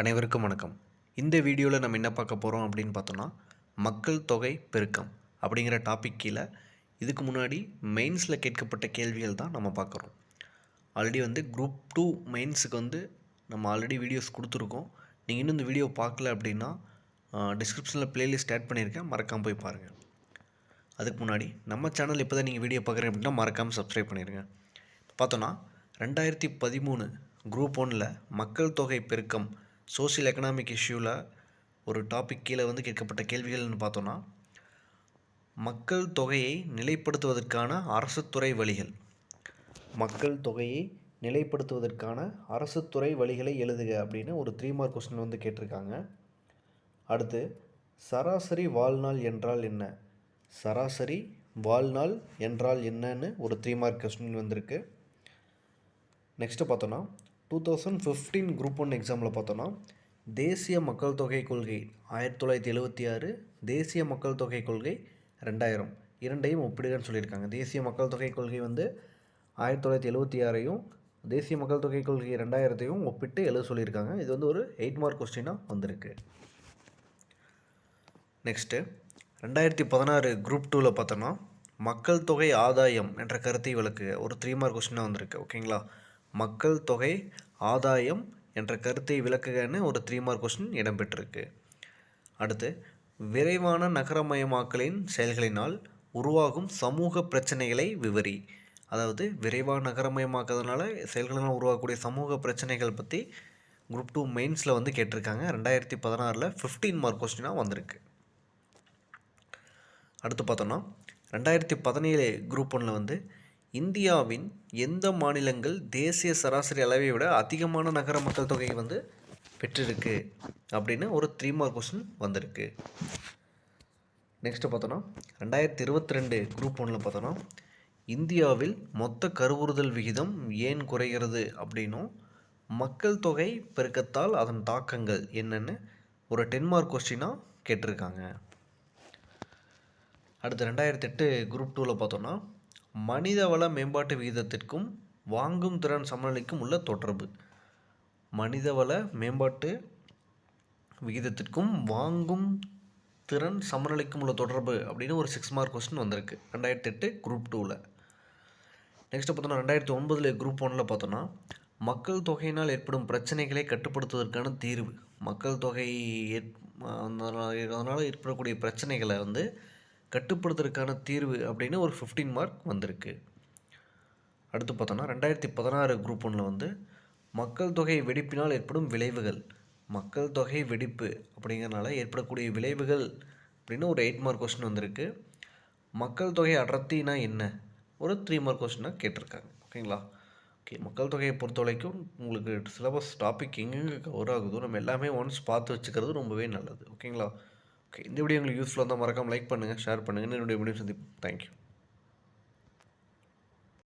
அனைவருக்கும் வணக்கம். இந்த வீடியோவில் நம்ம என்ன பார்க்க போகிறோம் அப்படின்னு பார்த்தோன்னா மக்கள் தொகை பெருக்கம் அப்படிங்கிற டாபிக் கீழே இதுக்கு முன்னாடி மெயின்ஸில் கேட்கப்பட்ட கேள்விகள் தான் நம்ம பார்க்குறோம் ஆல்ரெடி வந்து குரூப் டூ மெயின்ஸுக்கு வந்து நம்ம ஆல்ரெடி வீடியோஸ் கொடுத்துருக்கோம். நீங்கள் இன்னும் இந்த வீடியோ பார்க்கல அப்படின்னா டிஸ்கிரிப்ஷனில் ப்ளேலிஸ்ட் ஆட் பண்ணியிருக்கேன். மறக்காமல் போய் பாருங்கள் அதுக்கு முன்னாடி நம்ம சேனல் இப்போ தான் நீங்கள் வீடியோ பார்க்குறீங்க அப்படின்னா மறக்காமல் சப்ஸ்கிரைப் பண்ணிடுங்க. பார்த்தோன்னா ரெண்டாயிரத்தி பதிமூணு குரூப் ஒனில் மக்கள் தொகை பெருக்கம் சோஷியல் எக்கனாமிக் இஷ்யூவில் ஒரு டாபிக் கீழே வந்து கேட்கப்பட்ட கேள்விகள்னு பார்த்தோன்னா மக்கள் தொகையை நிலைப்படுத்துவதற்கான அரசு துறை வழிகள். மக்கள் தொகையை நிலைப்படுத்துவதற்கான அரசு துறை வழிகளை எழுதுக அப்படின்னு ஒரு த்ரீ மார்க் கொஸ்டின் வந்து கேட்டிருக்காங்க. அடுத்து சராசரி வாழ்நாள் என்றால் என்ன? சராசரி வாழ்நாள் என்றால் என்னன்னு ஒரு த்ரீ மார்க் கொஸ்டின் வந்திருக்கு. நெக்ஸ்ட்டு பார்த்தோன்னா two thousand fifteen group one எக்ஸாமில் பார்த்தோன்னா தேசிய மக்கள் தொகை கொள்கை ஆயிரத்தி தொள்ளாயிரத்தி எழுபத்தி ஆறு தேசிய மக்கள் தொகை கொள்கை ரெண்டாயிரம் இரண்டையும் ஒப்பிடுகன்னு சொல்லியிருக்காங்க. தேசிய மக்கள் தொகை கொள்கை வந்து ஆயிரத்தி தொள்ளாயிரத்தி எழுபத்தி ஆறையும் தேசிய மக்கள் தொகை கொள்கை ரெண்டாயிரத்தையும் ஒப்பிட்டு எழுத சொல்லியிருக்காங்க. இது வந்து ஒரு எயிட் மார்க் கொஸ்டினாக வந்திருக்கு. நெக்ஸ்ட்டு ரெண்டாயிரத்தி பதினாறு குரூப் டூவில் பார்த்தோன்னா மக்கள் தொகை ஆதாயம் என்ற கருத்தை விளக்கு. ஒரு த்ரீ மார்க் கொஸ்டினாக வந்திருக்கு. ஓகேங்களா? மக்கள் தொகை ஆதாயம் என்ற கருத்தை விளக்குகன்னு ஒரு த்ரீ மார்க் கொஸ்டின் இடம்பெற்றிருக்கு. அடுத்து விரைவான நகரமயமாக்கலின் செயல்களினால் உருவாகும் சமூக பிரச்சனைகளை விவரி. அதாவது விரைவாக நகரமயமாக்குறதுனால செயல்களினால் உருவாகக்கூடிய சமூக பிரச்சனைகள் பற்றி குரூப் டூ மெயின்ஸில் வந்து கேட்டிருக்காங்க. ரெண்டாயிரத்தி பதினாறில் ஃபிஃப்டீன் மார்க் கொஸ்டினாக வந்திருக்கு. அடுத்து பார்த்தோன்னா ரெண்டாயிரத்தி பதினேழு குரூப் ஒன்றில் வந்து இந்தியாவின் எந்த மாநிலங்கள் தேசிய சராசரி அளவை விட அதிகமான நகர மக்கள் தொகை வந்து பெற்றிருக்கு? அப்படின்னு ஒரு த்ரீ மார்க் கொஸ்டின் வந்திருக்கு. நெக்ஸ்ட்டு பார்த்தோன்னா ரெண்டாயிரத்தி இருபத்தி ரெண்டு குரூப் ஒன்றில் பார்த்தோன்னா இந்தியாவில் மொத்த கருவுறுதல் விகிதம் ஏன் குறைகிறது அப்படின்னும் மக்கள் தொகை பெருக்கத்தால் அதன் தாக்கங்கள் என்னென்னு ஒரு டென் மார்க் கொஸ்டினாக கேட்டிருக்காங்க. அடுத்து ரெண்டாயிரத்தி எட்டு குரூப் டூவில் பார்த்தோன்னா மனிதவள மேம்பாட்டு விகிதத்திற்கும் வாங்கும் திறன் சமநிலைக்கும் உள்ள தொடர்பு. மனிதவள மேம்பாட்டு விகிதத்திற்கும் வாங்கும் திறன் சமநிலைக்கும் உள்ள தொடர்பு அப்படின்னு ஒரு சிக்ஸ் மார்க் கொஸ்டின் வந்திருக்கு. ரெண்டாயிரத்தி எட்டு குரூப் டூவில் நெக்ஸ்ட்டு பார்த்தோன்னா ரெண்டாயிரத்தி ஒன்பதில் குரூப் ஒனில் பார்த்தோன்னா மக்கள் தொகையினால் ஏற்படும் பிரச்சனைகளை கட்டுப்படுத்துவதற்கான தீர்வு. மக்கள் தொகை ஏற் அதனால் ஏற்படக்கூடிய பிரச்சனைகளை வந்து கட்டுப்படுத்துறதுக்கான தீர்வு அப்படின்னு ஒரு ஃபிஃப்டீன் மார்க் வந்திருக்கு. அடுத்து பார்த்தோன்னா ரெண்டாயிரத்தி பதினாறு குரூப் ஒன்றில் வந்து மக்கள் தொகை வெடிப்பினால் ஏற்படும் விளைவுகள். மக்கள் தொகை வெடிப்பு அப்படிங்கிறனால ஏற்படக்கூடிய விளைவுகள் அப்படின்னு ஒரு எயிட் மார்க் கொஸ்டின் வந்திருக்கு. மக்கள் தொகை அடர்த்தினா என்ன? ஒரு த்ரீ மார்க் கொஸ்டினாக கேட்டிருக்காங்க. ஓகேங்களா? ஓகே மக்கள் தொகையை பொறுத்த வரைக்கும் உங்களுக்கு சிலபஸ் டாபிக் எங்கெங்கே கவர் ஆகுதோ நம்ம எல்லாமே ஒன்ஸ் பார்த்து வச்சுக்கிறது ரொம்பவே நல்லது. ஓகேங்களா? ஓகே இந்த வீடியோ உங்களுக்கு யூஸ்ஃபுல்லாக இருந்தால் மறக்காமல் லைக் பண்ணுங்கள் ஷேர் பண்ணுங்கள் என்னுடைய வீடியோ சந்திப்போம். தேங்க்யூ